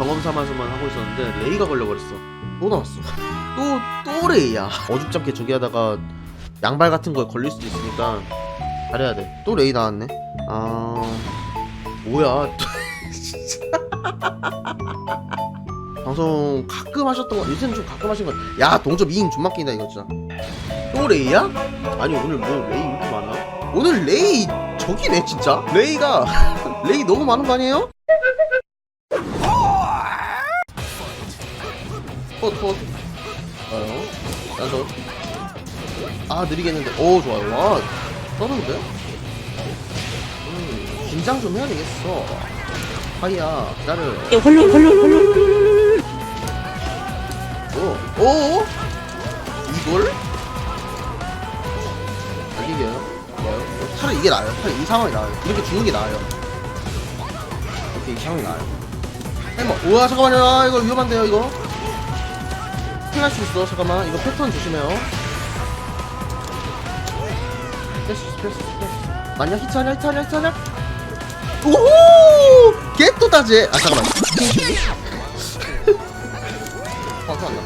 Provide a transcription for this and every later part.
경험 삼아서만 하고 있었는데 레이가 걸려버렸어. 또 나왔어. 또 또 레이야. 어줍지 않게 저기 하다가 양발 같은 거에 걸릴 수도 있으니까 잘해야 돼또 레이 나왔네. 아 뭐야. 진짜. 방송 가끔 하셨던 거 요새는 좀 가끔 하신 거야 동접 2인 존맛 끼다 이거 진짜. 또 레이야? 아니 오늘 뭐 레이 이렇게 많아? 오늘 레이 저기네 진짜. 레이가 레이 너무 많은 거 아니에요? 헛헛 좋아요 딴손 아 느리겠는데 오 좋아요 와 떠는데? 음 긴장 좀 해야 되겠어 하이야 기다려 헐렁 헐렁 헐렁 오, 오, 이걸? 달리게요? 좋아요. 차라리 이게 나아요. 차라리 이 상황이 나아요. 이렇게 주는 게 나아요. 오케이, 이 상황이 나아요. 해머, 우와, 잠깐만요. 아, 이거 위험한데요, 이거? 수 있어. 잠깐만. 이거 패턴 조심해요. 패스, 패스, 패스. 맞냐? 히트하냐? 히트하냐? 히트하냐? 오호! 개또다제! 아, 잠깐만. 카운터 안 나.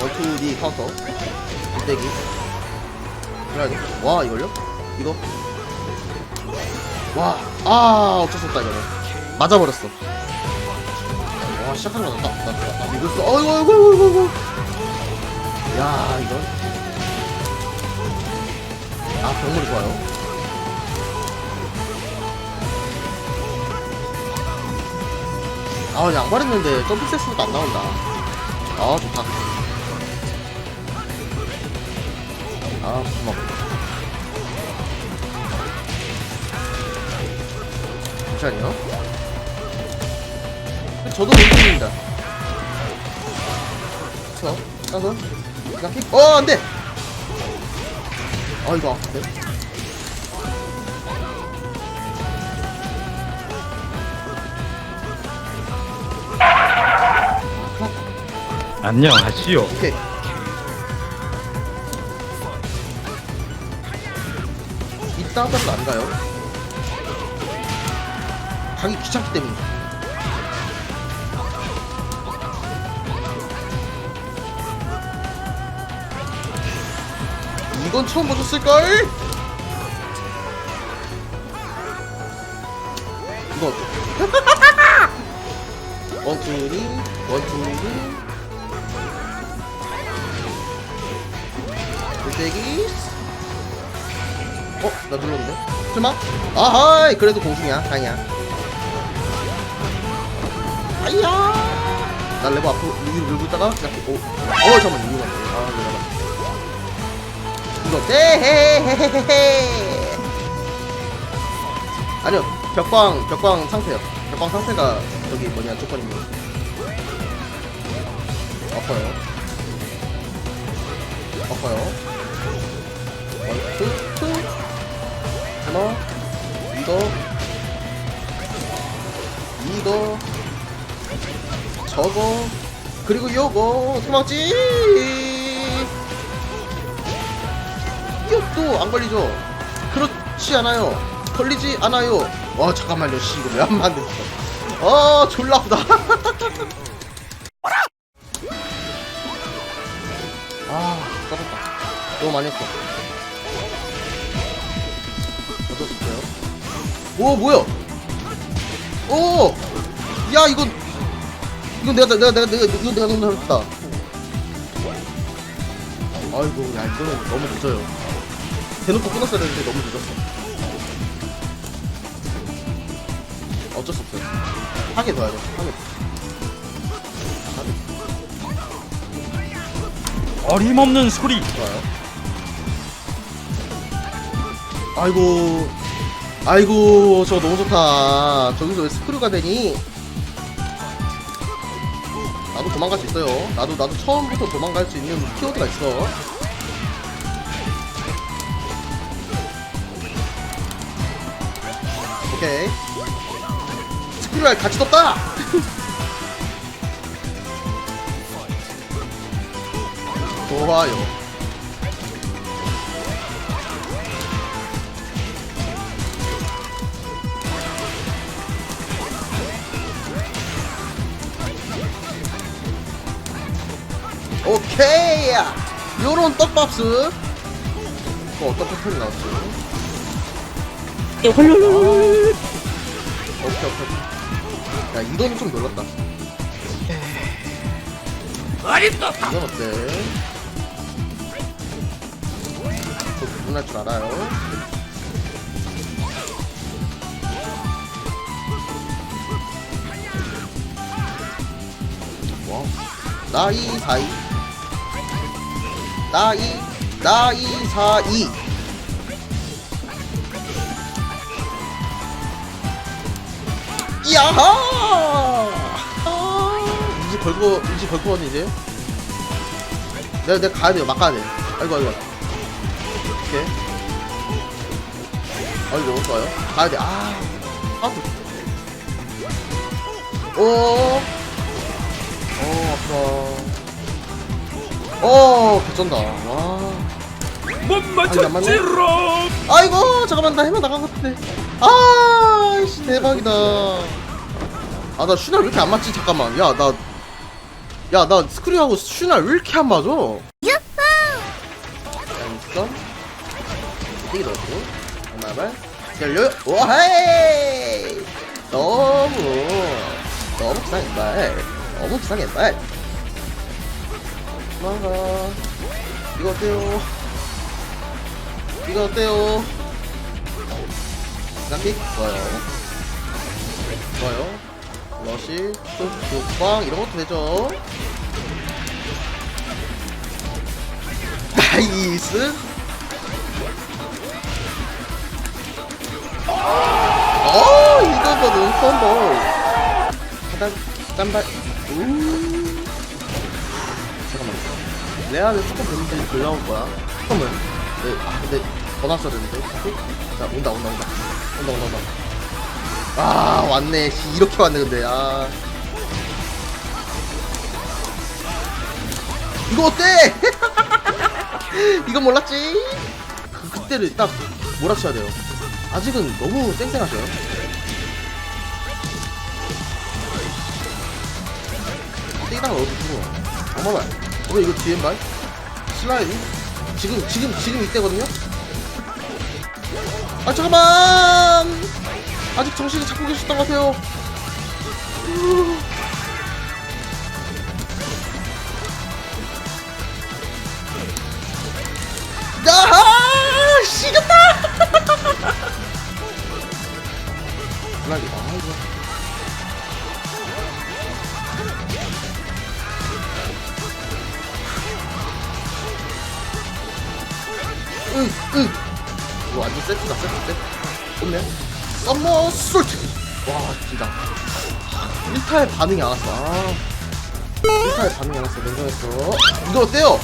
원투디 카운터. 대기. 그래야 돼. 와 이걸요? 이거. 와, 아 어쩔 수 없다 이거는. 맞아버렸어. 와 시작하는 거다. 나, 나, 나, 나 믿었어. 어이구 어이구 어이구 어이구. 야 이건. 아 병물이 좋아요. 아 양발했는데 점프 세스도 안 나온다 아 좋다 아 고마워 잠시만요 저도 왼쪽입니다 저 따서 낚기 어 안 돼 아 이거 아픈데 안녕하시오. 오케이. 이따 하다도 안 가요. 가기 귀찮기 때문에. 이건 처음 보셨을걸? 이거? 원투리 원투리 물대기 어? 나 눌렀는데? 설마? 아하이 그래도 공중이야 다행이야 아이야 나 레버 앞으로 밀고 있다가 그냥 오. 어 잠깐만 이거 맞네 아 내가 이 거. 떼헤헤헤헤 아니요 벽광 벽광 상태요. 벽광 상태가 저기 뭐냐 조건입니다 엎어요. 엎어요. 원 투 투. 하나 이거. 이거. 저거. 그리고 요거. 도망지 이것도 안 걸리죠? 그렇지 않아요. 걸리지 않아요. 와 잠깐만요. 씨 이거 왜 안 만들었어 아 졸라 아프다. 아 까졌다. 너무 많이 했어. 어쩌었어요. 오 뭐야? 오 야 이건 이건 내가 내가 내가 내가 이건 내가 너무 잘했다. 아이고 야 이거는 너무 늦어요 대놓고 끊었어야 되는데 너무 늦었어 어쩔 수 없어요 하게 둬야 돼 하게 하게 어림없는 소리. 좋아요. 아이고, 아이고, 저 너무 좋다. 저기서 왜 스크류가 되니? 나도 도망갈 수 있어요. 나도, 나도 처음부터 도망갈 수 있는 키워드가 있어. 오케이. 스크류가 같이 떴다! 좋아요. 오케이 요런 떡밥스. 어 떡밥이 나왔어요. 지 헐헐헐 오케이 오케이 야 이거는 좀 놀랐다. 이건 어때? 저 구분할 줄 알아요. 와 나이 사이. 나이 나이 사이 야하! 아, 이제 걸고 이제 걸고 왔네 이제. 내가 내가 가야 돼요. 막 가야 돼. 아이고 아이고. 오케이. 아이고 좋아요. 가야 돼 아. 아프 오 어, 아파. 어, 개쩐다. 와. 못 맞췄지롱. 아이고, 잠깐만, 나 해마 나간 것 같은데. 아, 씨, 대박이다. 아, 나 슈날 왜 이렇게 안 맞지? 잠깐만. 야, 나. 야, 나 스크류하고 슈날 왜 이렇게 안 맞아? 점 되게 넣었고. 정말 열려. 와헤이! 너무, 너무 기상의 말. 너무 기상의 말. 도망가. 이거 어때요? 이거 어때요? 깜찍 좋아요. 좋아요. 또 교빵 이런 것도 되죠. 나이스. 어, 이거거든 콤보. 하단 짠발. 우. 잠깐만. 레아는 조금 됐는데 덜 나올 거야. 잠깐만. 네, 아, 근데 더 났어야 되는데. 자, 온다, 온다, 온다. 온다, 온다, 온다. 아, 왔네. 씨, 이렇게 왔네, 근데. 아. 이거 어때? 이건 몰랐지? 그, 그때를 딱 몰아쳐야 돼요. 아직은 너무 쌩쌩하셔요. 뛰다가 어디 죽어. 잠깐만. 어, 이거 뒤에 말? 슬라이드? 지금, 지금, 지금 이때거든요? 아, 잠깐만! 아직 정신을 잡고 계셨던 것 같아요. 야하! 시겼다! 슬라이드, 아, 이거. 응, 응. 이거 완전 세트다, 세트, 세트. 좋네. 썸머 솔트. 와, 진짜. 1타에 반응이 안 왔어. 아. 1타에 반응이 안 왔어. 냉정했어. 이거 어때요?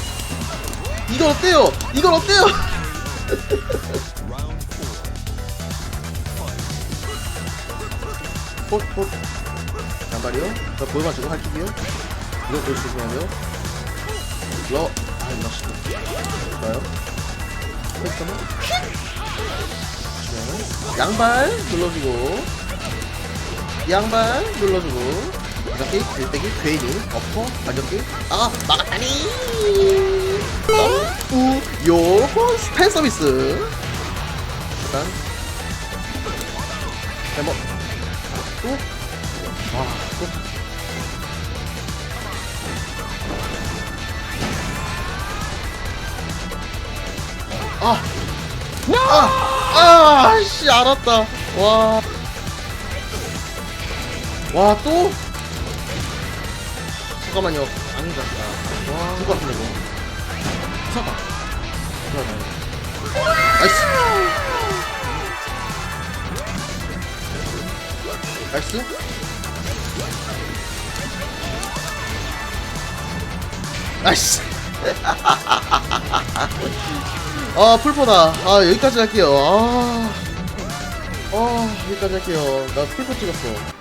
이거 어때요? 이건 어때요? 폿, 폿. 양발이요? 저 보여만 주고 할게요. 이거 보여주시면요. 러, 아, 이거 맛있다. 좋아요. 펜스만 네. 양발 눌러주고 양발 눌러주고 이렇게 일대기 괜히 엎어 가볍게. 아 막았다니! 요거 스펠 서비스. 일단 해머 또와 아 아, 아, 씨, 알았다. 와. 와, 또? 잠깐만요. 안 갔다. 와. 것 같은데, 이거. 잠깐. 나이스. 나이스. 나이스. 아 풀포다. 아 여기까지 할게요. 아, 아 여기까지 할게요. 나 풀포 찍었어